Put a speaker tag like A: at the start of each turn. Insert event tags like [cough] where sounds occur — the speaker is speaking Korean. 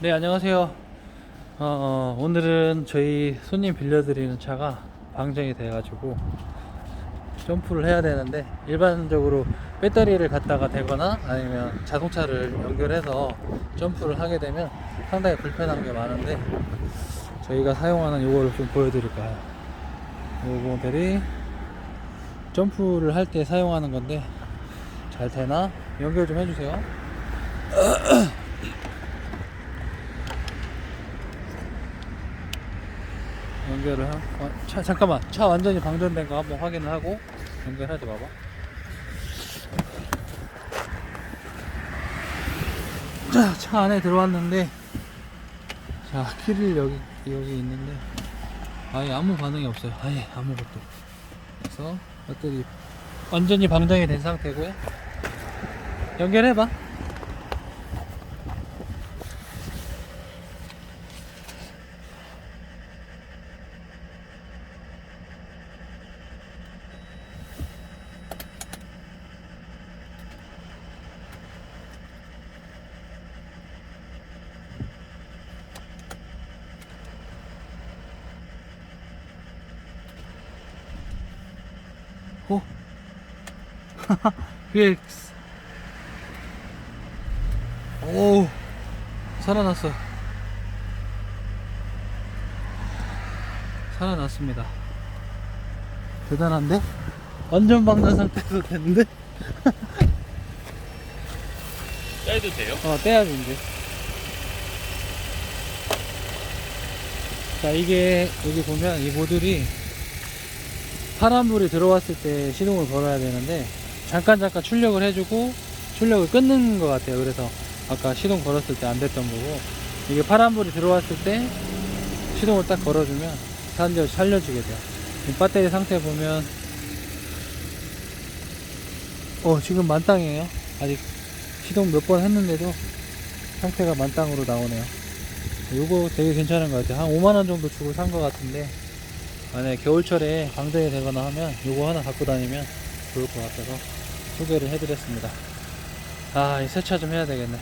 A: 네 안녕하세요. 어, 어, 오늘은 저희 손님 빌려드리는 차가 방전이 돼 가지고 점프를 해야 되는데 일반적으로 배터리를 갖다가 대거나 아니면 자동차를 연결해서 점프를 하게 되면 상당히 불편한 게 많은데 저희가 사용하는 요거를 좀 보여드릴까요? 요 모델이 점프를 할 때 사용하는 건데 잘 되나? 연결 좀 해주세요 연결을 하, 어, 차, 잠깐만. 차 완전히 방전된 거 한번 확인을 하고 연결하지 봐봐. 자, 차 안에 들어왔는데 자 키를 여기 여기 있는데 아예 아무 반응이 없어요. 아예 아무것도. 그래서 배터리 완전히 방전이 된 상태고요. 연결해봐 오 [laughs] VX 오 살아났어 살아났습니다 대단한데? 완전 방전 상태에서 됐는데? [laughs]
B: 떼도 돼요?
A: 어 떼야지 이제 자 이게 여기 보면 이 모듈이 파란불이 들어왔을 때 시동을 걸어야 되는데 잠깐 잠깐 출력을 해주고 출력을 끊는 것 같아요. 그래서 아까 시동 걸었을 때 안 됐던 거고. 이게 파란불이 들어왔을 때 시동을 딱 걸어주면 살려, 살려주게 돼요. 이 배터리 상태 보면 어 지금 만땅이에요. 아직 시동 몇 번 했는데도 상태가 만땅으로 나오네요. 요거 되게 괜찮은 것 같아요. 한 5만원 정도 주고 산 것 같은데 만약에 겨울철에 방전이 되거나 하면 요거 하나 갖고 다니면 좋을 것 같아서 소개를 해드렸습니다 아, 이 세차 좀 해야 되겠네.